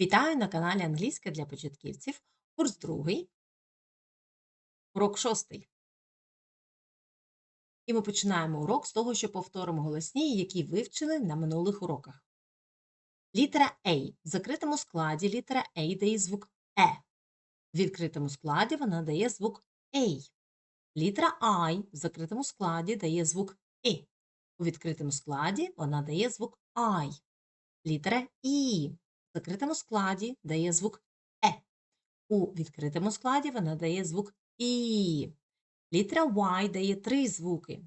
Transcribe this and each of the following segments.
Вітаю на каналі Англійська для початківців, курс другий, урок шостий. І ми починаємо урок з того, що повторимо голосні, які вивчили на минулих уроках. Літера A. В закритому складі літера A дає звук Е. В відкритому складі вона дає звук A. Літера I в закритому складі дає звук І. У відкритому складі вона дає звук I. Літера І в закритому складі дає звук Е. У відкритому складі вона дає звук І. Літера Y дає три звуки.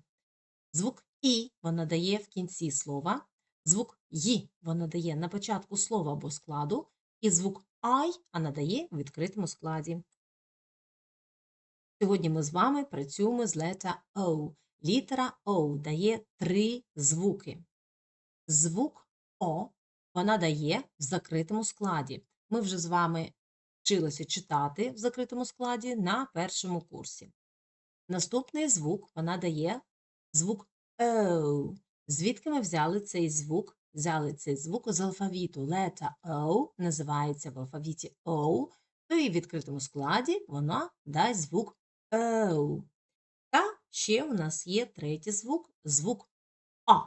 Звук І вона дає в кінці слова, звук Й вона дає на початку слова або складу, і звук I вона дає в відкритому складі. Сьогодні ми з вами працюємо з лета O. Літера O дає три звуки. Звук О вона дає в закритому складі. Ми вже з вами вчилися читати в закритому складі на першому курсі. Наступний звук вона дає звук О. Звідки ми взяли цей звук? Взяли цей звук з алфавіту. Лета O називається в алфавіті O, то і в відкритому складі вона дасть звук O. Та ще у нас є третій звук звук А.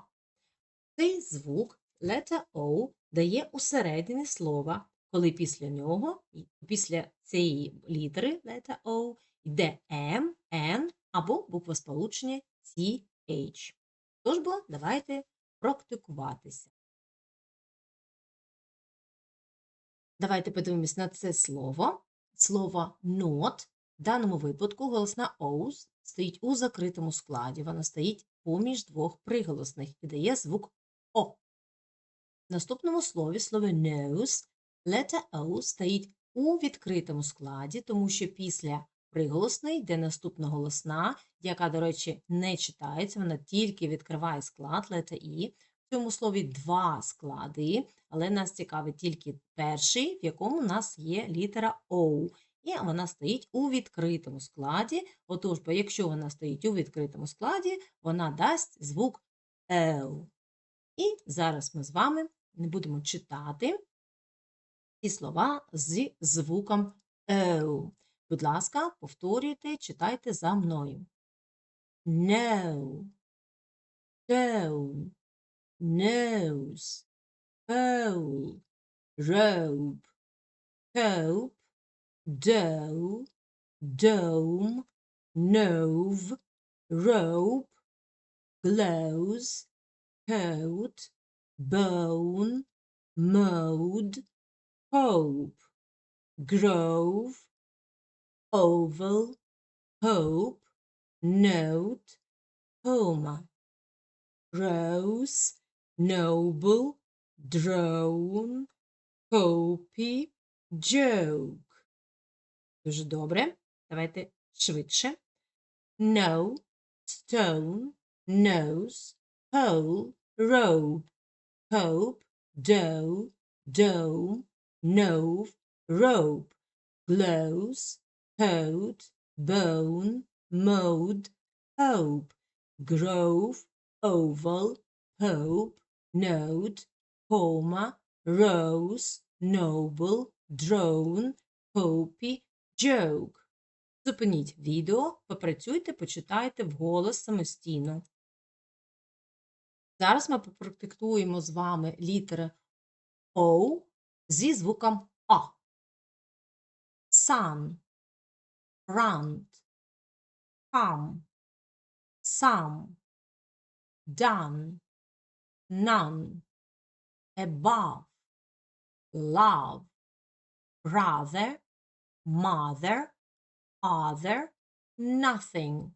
Цей звук лета O дає усередині слова, коли після нього, після цієї літери лета O йде M, N або буква сполучення CH. Тож бо давайте практикуватися. Давайте подивимось на це слово. Слово not в даному випадку голосна O стоїть у закритому складі. Вона стоїть поміж двох приголосних і дає звук О. В наступному слові слово nose лета O стоїть у відкритому складі, тому що після приголосної йде наступна голосна, яка, до речі, не читається, вона тільки відкриває склад лета І. В цьому слові два склади, але нас цікавить тільки перший, в якому у нас є літера O. І вона стоїть у відкритому складі. Отож, бо якщо вона стоїть у відкритому складі, вона дасть звук L. І зараз ми з вами не будемо читати. Ці слова з звуком L. Будь ласка, повторюйте, читайте за мною. No, tone, nose, pole, robe, cope, dough, dome, nove, rope, glows, coat, bone, mode, hope, grove, oval, hope, note, homa, rose, noble, drone, copy, joke. Дуже добре. Давайте швидше. No, stone, nose, pole, robe, Hope, dough, dome, nove, rope, glows, coat, bone, mode, hope, grove, oval, hope, note, comma, rose, noble, drone, copy, joke. Зупиніть відео, попрацюйте, почитайте вголос самостійно. Зараз ми попрактикуємо з вами літери O зі звуком А. Sun, front, come, some, done, none, above, love, brother, mother, other, nothing.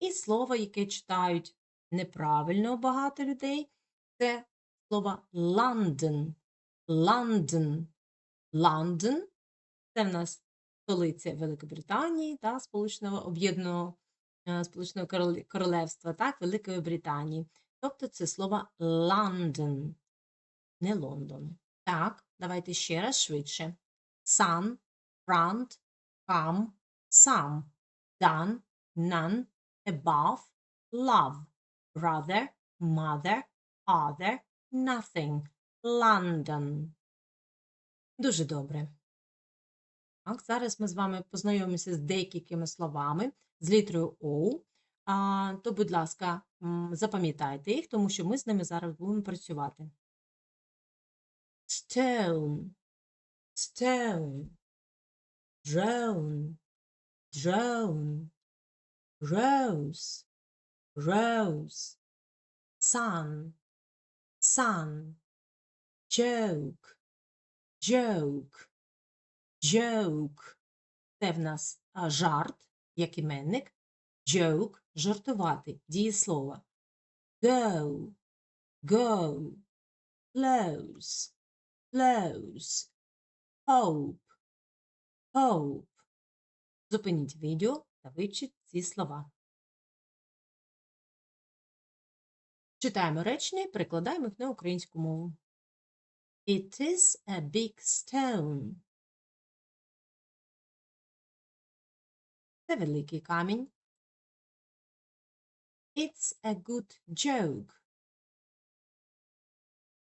І слово, яке читають неправильно багато людей, це слово London. London. London – це в нас столиця Великобританії та Сполученого Об'єднаного е, Сполученого Королевства, так, Великої Британії. Тобто це слово London, не Лондон. Так, давайте ще раз швидше. Sun, front, come, some, done, none, above, love, brother, mother, other, nothing, London. Дуже добре. Так, зараз ми з вами познайомимося з декількома словами з літерою О. А, то, будь ласка, запам'ятайте їх, тому що ми з ними зараз будемо працювати. Stone, stone, drone, drone, rose, rose, sun, sun, joke, joke, joke. Це в нас жарт, як іменник. Joke – жартувати, дієслово. Go, go, close, close, hope, hope. Зупиніть відео та вивчіть ці слова. Читаємо речення і перекладаємо їх на українську мову. It is a big stone. Це великий камінь. It's a good joke.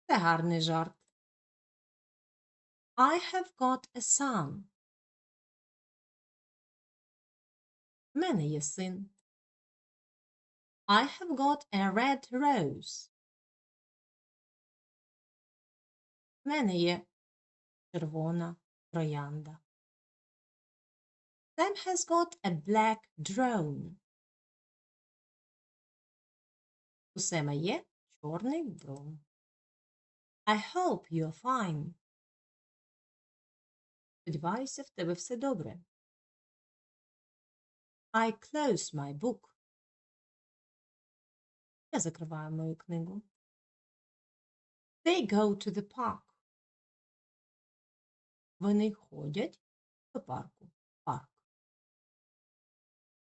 Це гарний жарт. I have got a son. В мене є син. I have got a red rose. В мене є червона троянда. Sam has got a black drone. У Сема є чорний дрон. I hope you're fine. Сподіваюся, в тебе все добре. I close my book. Я закриваю мою книгу. They go to the park. Вони ходять до парку. Парк.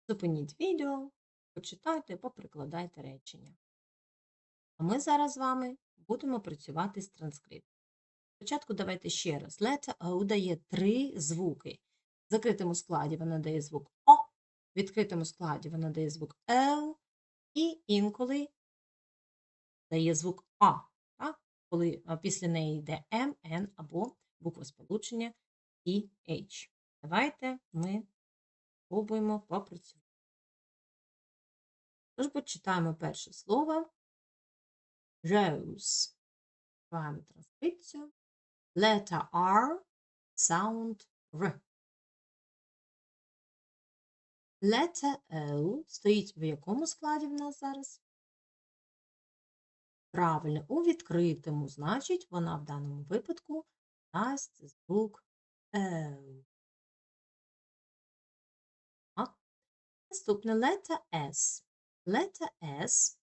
Зупиніть відео, почитайте, поприкладайте речення. А ми зараз з вами будемо працювати з транскриптом. Спочатку давайте ще раз. Letter O дає три звуки. В закритому складі вона дає звук О, в відкритому складі вона дає звук Л, і інколи дає звук А, так? коли після неї йде М, Н або буква сполучення і H. Давайте ми спробуємо попрацювати. Тож почитаємо перше слово. Rose. Відкриваємо транскрипцію. Letter R, sound R. Letter O стоїть в якому складі в нас зараз? Правильно, у відкритому, значить, вона в даному випадку дасть звук. Так. Наступне letter S. Letter S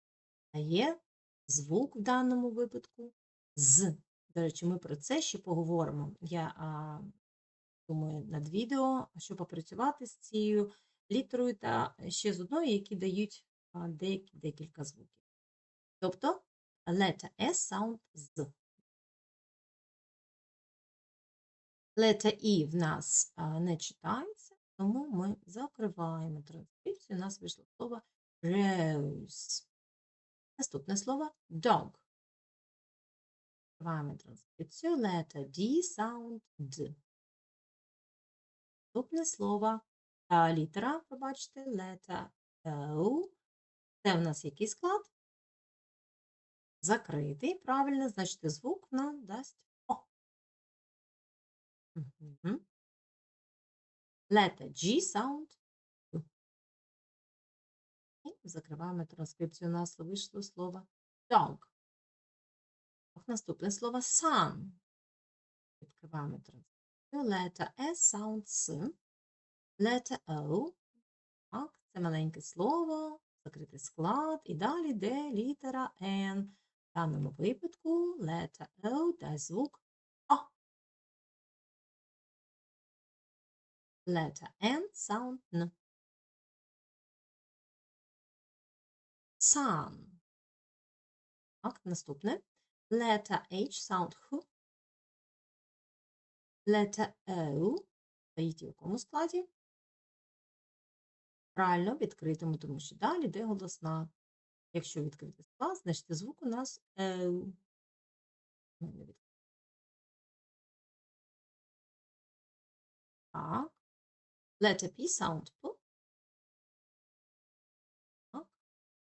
дає звук в даному випадку з. До речі, ми про це ще поговоримо. Я а, думаю над відео, щоб попрацювати з цією літерою та ще з одною, які дають декілька звуків. Тобто letter S sound з. Letter E в нас не читається, тому ми закриваємо транскрипцію. У нас вийшло слово rose. Наступне слово dog. Закриваємо транскрипцію. Letter D sound D. Наступне слово літера, побачите, letter O. Це в нас який склад? Закритий. Правильно, значить, звук нам дасть О. Letter G sound. І закриваємо транскрипцію. У нас вийшло слово dog. Наступне слово sun. Відкриваємо транскрипцію. Letter S sound S. Letter O. Так, це маленьке слово, закритий склад. І далі йде літера N. В даному випадку letter O дасть звук О. Letter N sound N. Sun. Так, наступне. Letter H sound Х. Letter O стоїть в якому складі? Правильно, відкритому, тому що далі йде голосна. Якщо відкритий склад, значить звук у нас Л. Так. Letter P sound P. Так.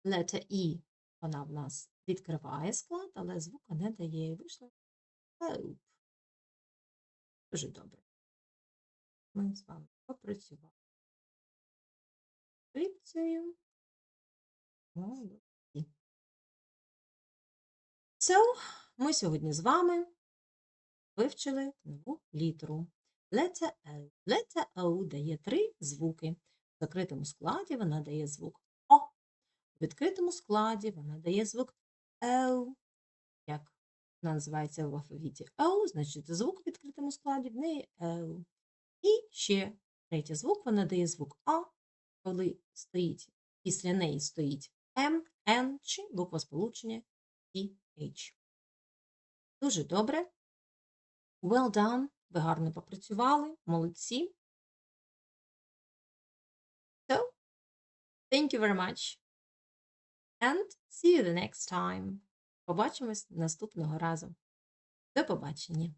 Letter E, вона в нас відкриває склад, але звука не дає. І вийшло. Дуже добре. Ми з вами попрацювали. Скрипцією. Молодці. So, ми сьогодні з вами вивчили нову літеру. Letter O. Letter O дає три звуки. В закритому складі вона дає звук О. В відкритому складі вона дає звук О. Як вона називається в алфавіті O, значить звук в відкритому складі в неї О. І ще третій звук вона дає звук А, коли стоїть, після неї стоїть М, Н чи буква сполучення і H. Дуже добре. Well done. Ви гарно попрацювали. Молодці. So, thank you very much. And see you the next time. Побачимось наступного разу. До побачення.